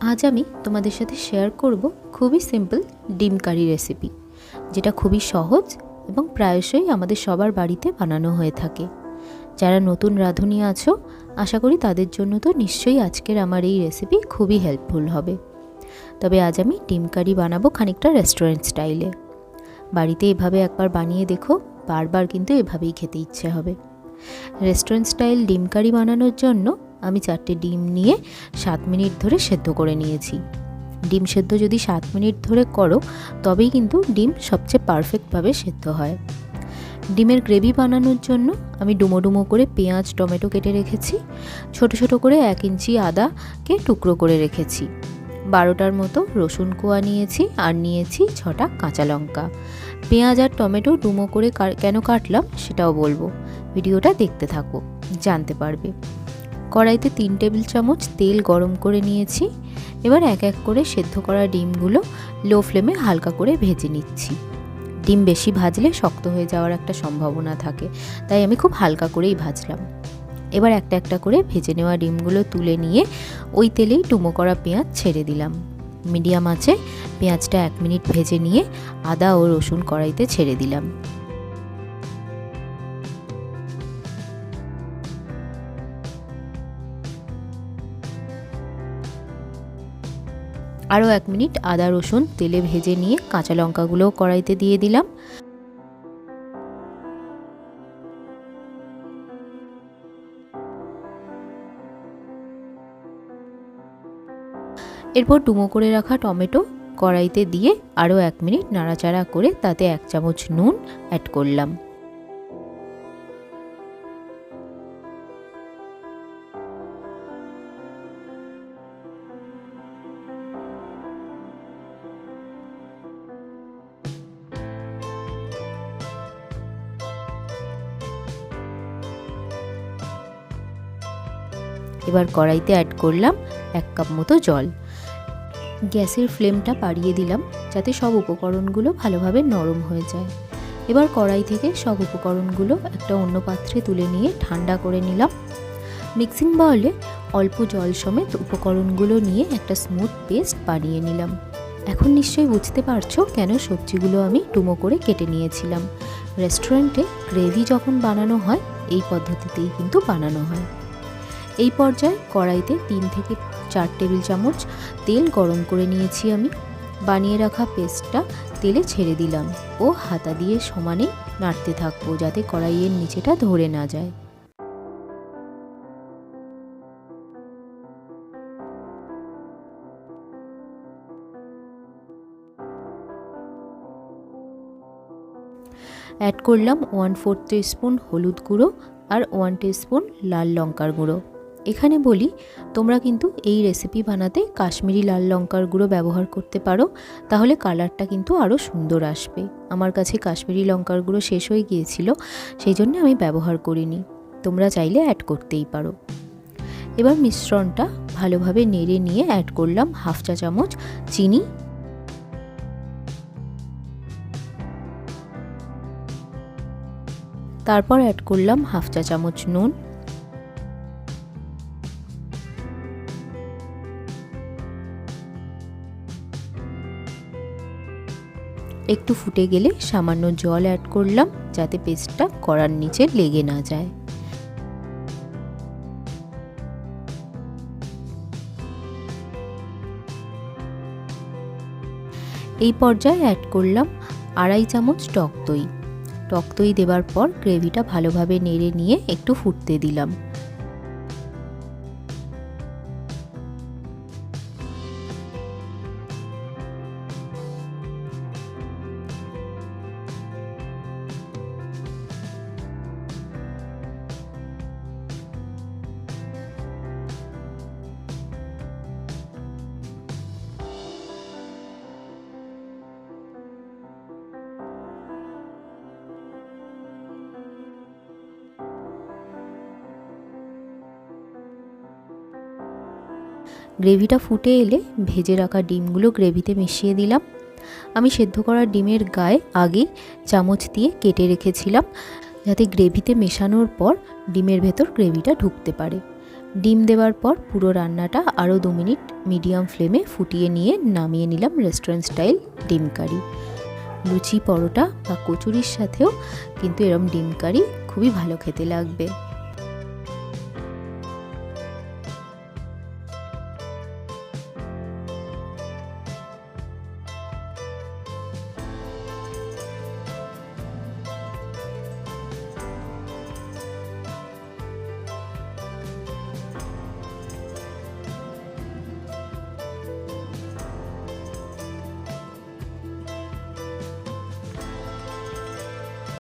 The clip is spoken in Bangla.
আজ আমি তোমাদের সাথে শেয়ার করব খুবই সিম্পল ডিম কারি রেসিপি যেটা খুবই সহজ এবং প্রায়শই আমাদের সবার বাড়িতে বানানো হয়ে থাকে। যারা নতুন রাঁধুনি আছো, আশা করি তাদের জন্য তো নিশ্চয়ই আজকের আমার এই রেসিপি খুবই হেল্পফুল হবে। তবে আজ আমি ডিম কারি বানাবো খানিকটা রেস্টুরেন্ট স্টাইলে বাড়িতে এভাবে একবার বানিয়ে দেখো, বারবার কিন্তু এভাবেই খেতে ইচ্ছে হবে। রেস্টুরেন্ট স্টাইল ডিম কারি বানানোর জন্য আমি চারটে ডিম নিয়ে সাত মিনিট ধরে সেদ্ধ করে নিয়েছি। ডিম সেদ্ধ যদি সাত মিনিট ধরে করো, তবেই কিন্তু ডিম সবচেয়ে পারফেক্টভাবে সেদ্ধ হয়। ডিমের গ্রেভি বানানোর জন্য আমি ডুমো ডুমো করে পেঁয়াজ, টমেটো কেটে রেখেছি। ছোট ছোট করে এক ইঞ্চি আদাকে টুকরো করে রেখেছি। বারোটার মতো রসুন কোয়া নিয়েছি আর নিয়েছি ছটা কাঁচা লঙ্কা। পেঁয়াজ আর টমেটো ডুমো করে কেন কাটলাম সেটাও বলব। ভিডিওটা দেখতে থাকো, জানতে পারবে। কড়াইতে তিন টেবিল চামচ তেল গরম করে নিয়েছি। এবার এক এক করে সেদ্ধ করা ডিমগুলো লো ফ্লেমে হালকা করে ভেজে নিচ্ছি। ডিম বেশি ভাজলে শক্ত হয়ে যাওয়ার একটা সম্ভাবনা থাকে, তাই আমি খুব হালকা করেই ভাজলাম। এবার একটা একটা করে ভেজে নেওয়া ডিমগুলো তুলে নিয়ে ওই তেলেই ডুমো করা পেঁয়াজ ছেড়ে দিলাম। মিডিয়াম আছে পেঁয়াজটা এক মিনিট ভেজে নিয়ে আদা ও রসুন কড়াইতে ছেড়ে দিলাম। আরও এক মিনিট আদা, রসুন, তেলে ভেজে নিয়ে কাঁচা লঙ্কাগুলোও কড়াইতে দিয়ে দিলাম। এরপর ডুমো করে রাখা টমেটো কড়াইতে দিয়ে আরও এক মিনিট নাড়াচাড়া করে তাতে এক চামচ নুন অ্যাড করলাম। এবার কড়াইতে অ্যাড করলাম এক কাপ মতো জল। গ্যাসের ফ্লেমটা বাড়িয়ে দিলাম যাতে সব উপকরণগুলো ভালোভাবে নরম হয়ে যায়। এবার কড়াই থেকে সব উপকরণগুলো একটা অন্য পাত্রে তুলে নিয়ে ঠান্ডা করে নিলাম। মিক্সিং বাউলে অল্প জল সমেত উপকরণগুলো নিয়ে একটা স্মুথ পেস্ট বানিয়ে নিলাম। এখন নিশ্চয়ই বুঝতে পারছ কেন সবজিগুলো আমি ডুমো করে কেটে নিয়েছিলাম। রেস্টুরেন্টে গ্রেভি যখন বানানো হয়, এই পদ্ধতিতেই কিন্তু বানানো হয়। এই পর্যায়ে কড়াইতে তিন থেকে চার টেবিল চামচ তেল গরম করে নিয়েছি আমি। বানিয়ে রাখা পেস্টটা তেলে ছেড়ে দিলাম ও হাতা দিয়ে সমানে নাড়তে থাকব যাতে কড়াইয়ের নিচেটা ধরে না যায়। অ্যাড করলাম ওয়ান ফোর স্পুন হলুদ গুঁড়ো আর ওয়ান স্পুন লাল লঙ্কার গুঁড়ো। এখানে বলি, তোমরা কিন্তু এই রেসিপি বানাতে কাশ্মীরি লাল লঙ্কার গুঁড়ো ব্যবহার করতে পারো, তাহলে কালারটা কিন্তু আরও সুন্দর আসবে। আমার কাছে কাশ্মীরি লঙ্কার গুঁড়ো শেষ হয়ে গিয়েছিল, সেই জন্য আমি ব্যবহার করিনি। তোমরা চাইলে অ্যাড করতেই পারো। এবার মিশ্রণটা ভালোভাবে নেড়ে নিয়ে অ্যাড করলাম হাফ চা চামচ চিনি। তারপর অ্যাড করলাম হাফ চা চামচ নুন। একটু ফুটে গেলে সামান্য জল অ্যাড করলাম যাতে পেস্টটা কড়ার নিচে লেগে না যায়। এই পর্যায়ে অ্যাড করলাম আড়াই চামচ টক দই। টক দই দেওয়ার পর গ্রেভিটা ভালোভাবে নেড়ে নিয়ে একটু ফুটতে দিলাম। গ্রেভিটা ফুটে এলে ভেজে রাখা ডিমগুলো গ্রেভিতে মিশিয়ে দিলাম। আমি সেদ্ধ করা ডিমের গায়ে আগে চামচ দিয়ে কেটে রেখেছিলাম যাতে গ্রেভিতে মেশানোর পর ডিমের ভেতর গ্রেভিটা ঢুকতে পারে। ডিম দেওয়ার পর পুরো রান্নাটা আরও দু মিনিট মিডিয়াম ফ্লেমে ফুটিয়ে নিয়ে নামিয়ে নিলাম রেস্টুরেন্ট স্টাইল ডিম কারি। লুচি, পরোটা বা কচুরির সাথেও কিন্তু এরম ডিম কারি খুবই ভালো খেতে লাগবে।